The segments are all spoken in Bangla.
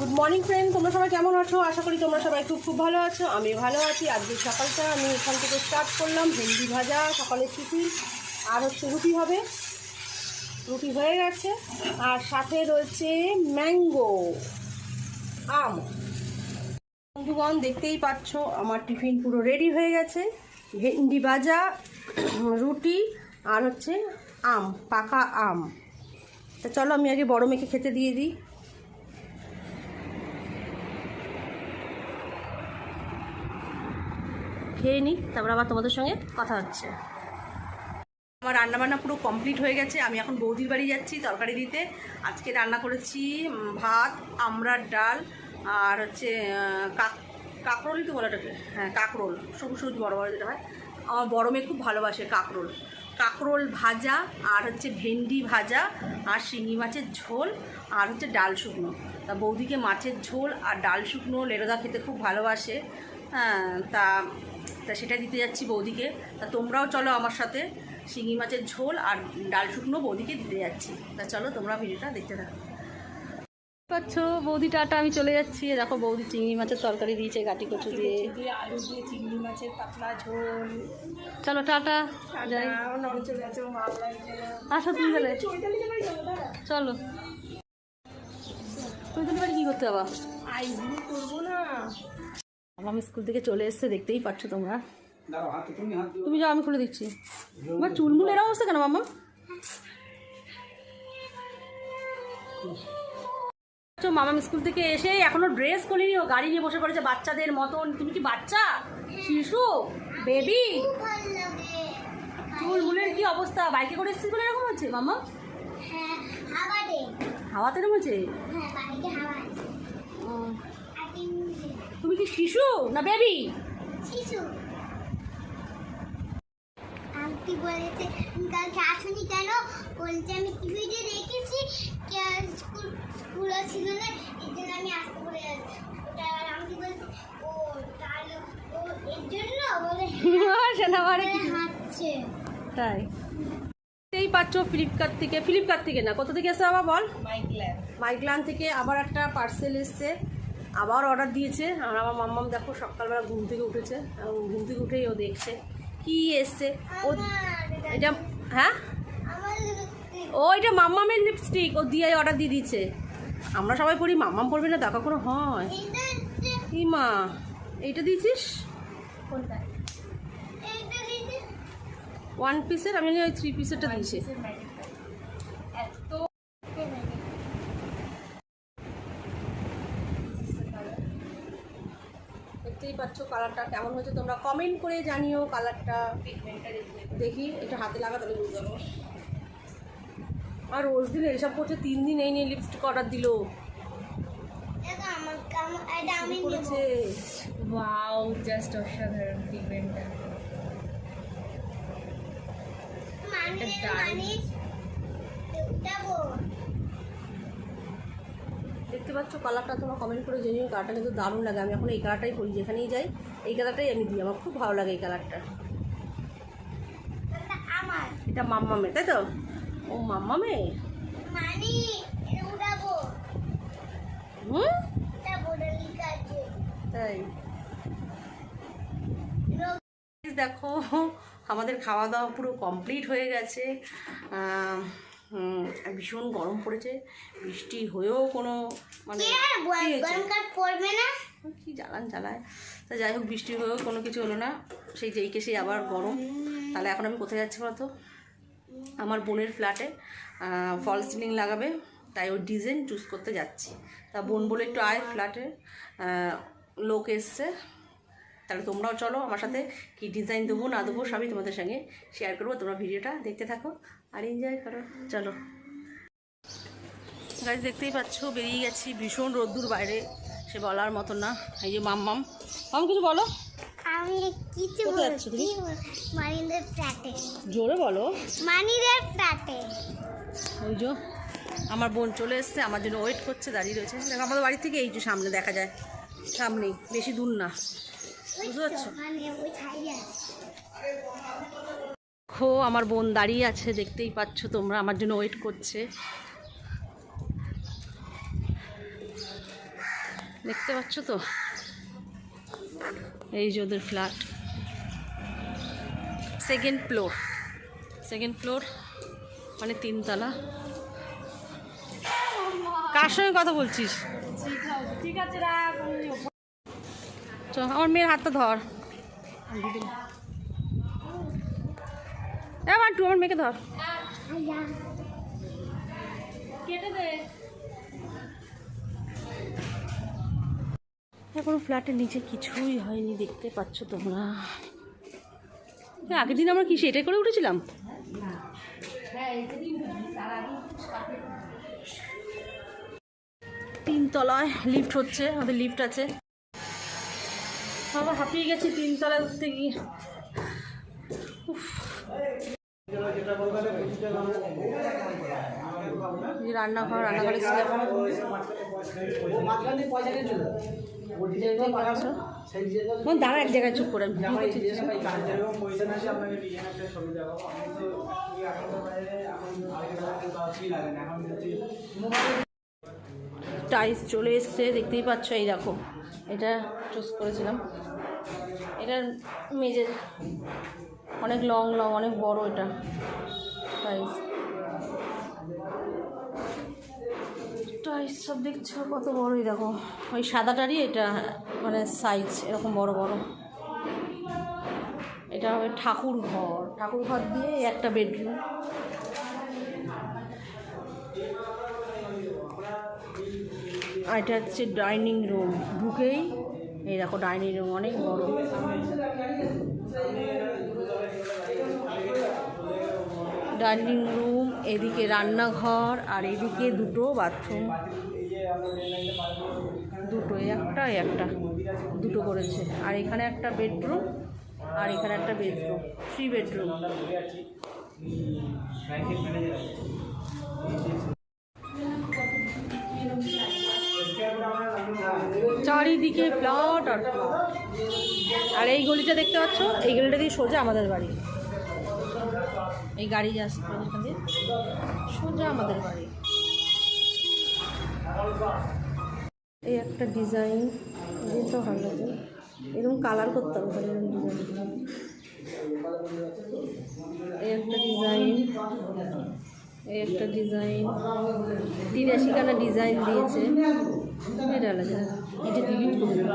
গুড মর্নিং ফ্রেন্ড তোমরা সবাই কেমন আছো? আশা করি তোমরা সবাই খুব খুব ভালো আছো। আমি ভালো আছি। আজকে সকালটা আমি এখান থেকে স্টার্ট করলাম। ভেন্ডি ভাজা সকালের টিফিন আর হচ্ছে রুটি হবে। রুটি হয়ে গেছে। আর সাথে রয়েছে ম্যাঙ্গো, আম। বন্ধুগণ, দেখতেই পাচ্ছ, আমার টিফিন পুরো রেডি হয়ে গেছে। ভেন্ডি ভাজা, রুটি, আর হচ্ছে আম, পাকা আম। তা চলো, আমি আগে বড় মেয়েকে খেতে দিয়ে দিই। খেয়ে নিই, তারপর আবার তোমাদের সঙ্গে কথা হচ্ছে। আমার রান্নাবান্না পুরো কমপ্লিট হয়ে গেছে। আমি এখন বৌদির বাড়ি যাচ্ছি তরকারি দিতে। আজকে রান্না করেছি ভাত, আমরার ডাল আর হচ্ছে কাক কাকরোলই তো বলে ওটাকে। হ্যাঁ কাকরোল, সবুজ সবুজ বড় বড় যেটা হয়। আমার বড় মেয়ে খুব ভালোবাসে কাকরোল। কাকরোল ভাজা আর হচ্ছে ভেন্ডি ভাজা আর শিঙি মাছের ঝোল আর হচ্ছে ডাল শুকনো। তা বৌদিকে মাছের ঝোল আর ডাল শুকনো লেরোদা খেতে খুব ভালোবাসে। হ্যাঁ তা তা সেটা দিতে যাচ্ছি বৌদিকে। তা তোমরাও চলো আমার সাথে শিঙি মাছের ঝোল আর ডাল শুকনো বৌদিকে দিতে যাচ্ছি। তা চলো তোমরা ভিডিওটা দেখতে থাকো। পাচ্ছ? বৌদি টাটা আমি চলে যাচ্ছি। দেখো বৌদি চিংড়ি মাছের তরকারি দিয়েছে গাটি কচু দিয়ে। দিয়ে আলু দিয়ে চিংড়ি মাছের পাতলা ঝোল। চলো টাটা আসো তুমি দাঁড়া। চলো। তুমি বাড়ি কী করতে যাবা? আইসগুলো করব না। আমি স্কুল থেকে চলে এসছে দেখতেই পাচ্ছ তোমরা। তুমি হাত দিও। তুমি যাও আমি খুলে দিচ্ছি। আমার চুলমুল এরকম অবস্থা কেন মামা তো মামাম স্কুল থেকে এসে এখনও ড্রেস করিনি ও গাড়ি নিয়ে বসে পড়েছে বাচ্চাদের মতন। তুমি কি বাচ্চা? শিশু? বেবি? চুলমুলের কি অবস্থা? বাইকে করে এসেছিস বলে এরকম হচ্ছে মামা হ্যাঁ হাওয়াতে হাওয়াতে এরকম হচ্ছে হ্যাঁ বাড়িতে হাওয়া আছে উম, আর তিনটে তুমি কি শিশু না বেবি? শিশু। আন্টি বলেছে? কালকে আসুনি কেন? বলছে আমি টিভিতে দেখেছি। কে স্কুল স্কুল ছিল না এই জন্য আমি আসতে বলে যাচ্ছি আন্টি বলছে? ও তাহলে ও এর জন্য? বলে হাঁটছে। তাই। এই পাচ্ছ ফ্লিপকার্ট থেকে। ফ্লিপকার্ট থেকে না? কোথা থেকে এসে আবার বল? মাইক্ল্যাব মাইগ্লান থেকে আবার একটা পার্সেল এসছে। আবার অর্ডার দিয়েছে। আর আমার মাম্মাম দেখো সকালবেলা ঘুম থেকে উঠেছে। এবং ঘুম থেকে উঠেই ও দেখছে। কি এসছে? ও এটা হ্যাঁ? ও এটা মাম্মামের লিপস্টিক ও দিয়ে অর্ডার দিয়ে দিচ্ছে আমরা সবাই পড়ি মাম্মাম পড়বে না দেখা কোনো হয়। কি মা? এইটা দিয়েছিস? ওয়ান পিসের আমি ওই থ্রি পিসেরটা দিয়েছে। দেখতেই পাচ্ছ কালারটা কেমন হয়েছে। তোমরা কমেন্ট করে জানিও কালারটা দেখি এটা হাতে লাগা তাহলে বুঝতে পারব। আর রোজ দিন এসব করছে তিন দিন এই নিয়ে লিপস্টিক অর্ডার দিল। এটা আমার আমার- এটা আমি নেব। করেছে। ওয়াও জাস্ট অসাধারণ পিগমেন্টটা মানি দারুণ। দেখতে পাচ্ছ কালারটা তোমরা কমেন্ট করে জানিও কালারটা কিন্তু দারুণ লাগে। আমি এখন এই কালারটাই পরি যেখানেই যাই এই কালারটাই আমি দিই। আমার খুব ভালো লাগে এই কালারটা এটা এটা মাম্মামে তাই তো? ও মাম্মামে? মানি হুম? তাই। দেখো আমাদের খাওয়া দাওয়া পুরো কমপ্লিট হয়ে গেছে। আর ভীষণ গরম পড়েছে বৃষ্টি হয়েও কোনো মানে কি পড়বে না? জ্বালান জ্বালায়। তা যাই হোক বৃষ্টি হয়েও কোনো কিছু হলো না। সেই যেইকে সেই আবার গরম। তাহলে এখন আমি কোথায় যাচ্ছি বলতো? আমার বোনের ফ্ল্যাটে ফল সিলিং লাগাবে তাই ওর ডিজাইন চুজ করতে যাচ্ছি। তা বোন বলে একটু আয় ফ্ল্যাটে। লোক এসছে। তাহলে তোমরাও চলো আমার সাথে কি ডিজাইন দেবো না দেবো সবই তোমাদের সঙ্গে শেয়ার করব। তোমরা ভিডিওটা দেখতে থাকো আর এনজয় করো। চলো। গাছ দেখতেই পাচ্ছ বেরিয়ে গেছি ভীষণ রোদ্দুর বাইরে। সে বলার মতো না। এই যে মাম মাম মাম কিছু বলো? আমি কিছু কোথায় মানিদের ফ্ল্যাটে। জোরে বলো। মানিদের ফ্ল্যাটে। ওই যে আমার বোন চলে এসছে আমার জন্য ওয়েট করছে দাঁড়িয়ে রয়েছে। দেখো আমাদের বাড়ি থেকে এই যে সামনে দেখা যায়। সামনেই বেশি দূর না। বুঝতে পারছ? খো আমার বোন দাঁড়িয়ে আছে দেখতেই পাচ্ছ তোমরা আমার জন্য ওয়েট করছে। দেখতে পাচ্ছ তো? এই যে ওদের flat second floor second floor মানে তিনতলা। কার সঙ্গে কথা বলছিস? ঠিক আছে রাখ আমার মেয়ের হাতটা ধর। আমার মেয়েকে ধর। কেটে দে। এখন ফ্ল্যাটের নিচে কিছুই হয়নি, দেখতে পাচ্ছ তোমরা। আগের দিন আমরা কি সেটাই করে উঠেছিলাম? তিনতলায় লিফট হচ্ছে, আমাদের লিফট আছে। বাবা, হাঁপিয়ে গেছি তিনতলায় উঠতে গিয়ে। উফ। রান্নাঘর, রান্নাঘরে দাঁড়া এক জায়গায় চুপ করে টাইলস চলে এসছে, দেখতেই পাচ্ছ, এই দেখো, এটা চুজ করেছিলাম। এটার মেজের অনেক লং লং অনেক বড় এটা। টাইলস টাইলস সব দেখছ, কত বড়ই দেখো। ওই সাদাটারই এটা মানে সাইজ এরকম বড় বড়। এটা হবে ঠাকুর ঘর। ঠাকুর ঘর দিয়ে একটা বেডরুম আর এটা হচ্ছে ডাইনিং রুম ঢুকেই, এই দেখো ডাইনিং রুম অনেক বড়। ডাইনিং রুম, এদিকে রান্নাঘর আর এদিকে দুটো বাথরুম। দুটো একটা একটা। দুটো করেছে। আর এখানে একটা বেডরুম আর এখানে একটা বেডরুম থ্রি বেডরুম চারিদিকে প্লট আর আর এই গলিটা দেখতে পাচ্ছ? এই গলিটা দিয়ে সোজা আমাদের বাড়ি। এই গাড়ি যাচ্ছে এখান দিয়ে। সোজা আমাদের বাড়ি। এই একটা ডিজাইন ডিজাইনটা ভালো লাগে। এরকম কালার করতে হবে তাহলে এরকম ডিজাইন। এই একটা ডিজাইন, এই একটা ডিজাইন। তিরাশি খানা ডিজাইন দিয়েছে। এটা আলাদা। এটা ডিলিট করে দেবো।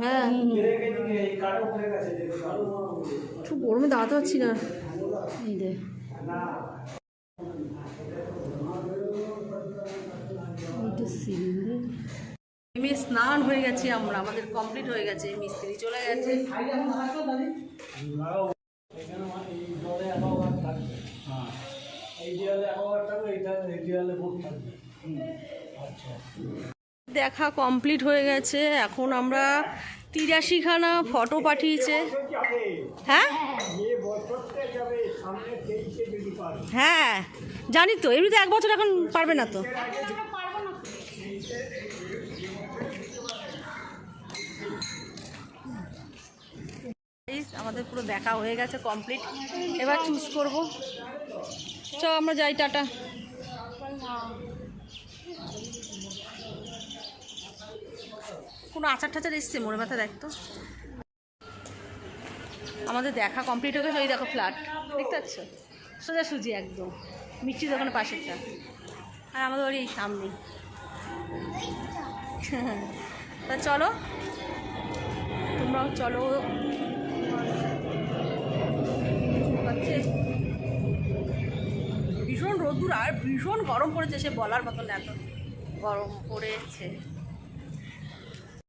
হ্যাঁ। একটু গরমে দাঁড়াতে পারছি না। এই দে। স্নান হয়ে গেছে আমরা আমাদের কমপ্লিট হয়ে গেছে মিস্ত্রি চলে গেছে। এই হ্যাঁ। এই দেওয়ালে অ্যাকোয়াগার্ড থাকবে এইটা এই দেওয়ালে বোট থাকবে। আচ্ছা। দেখা কমপ্লিট হয়ে গেছে। এখন আমরা তিরাশিখানা ফটো পাঠিয়েছে। হ্যাঁ? হ্যাঁ। জানি তো, এমনিতে এক বছর এখন পারবে না তো। আমাদের পুরো দেখা হয়ে গেছে কমপ্লিট এবার চুজ করব। চ আমরা যাই, টাটা। কোনো আচার টাচার এসছে? মোড়ে ব্যথা দেখতো আমাদের দেখা কমপ্লিট হয়ে গেছে দেখো ফ্ল্যাট দেখতে পাচ্ছ? সোজা সুজি একদম। মিষ্টি দোকানের পাশেরটা। আর আমাদের বাড়ি এই সামনে তা চলো। তোমরাও চলো। ভীষণ রোদ্দুর আর ভীষণ গরম পড়েছে সে বলার মতন এত গরম পড়েছে।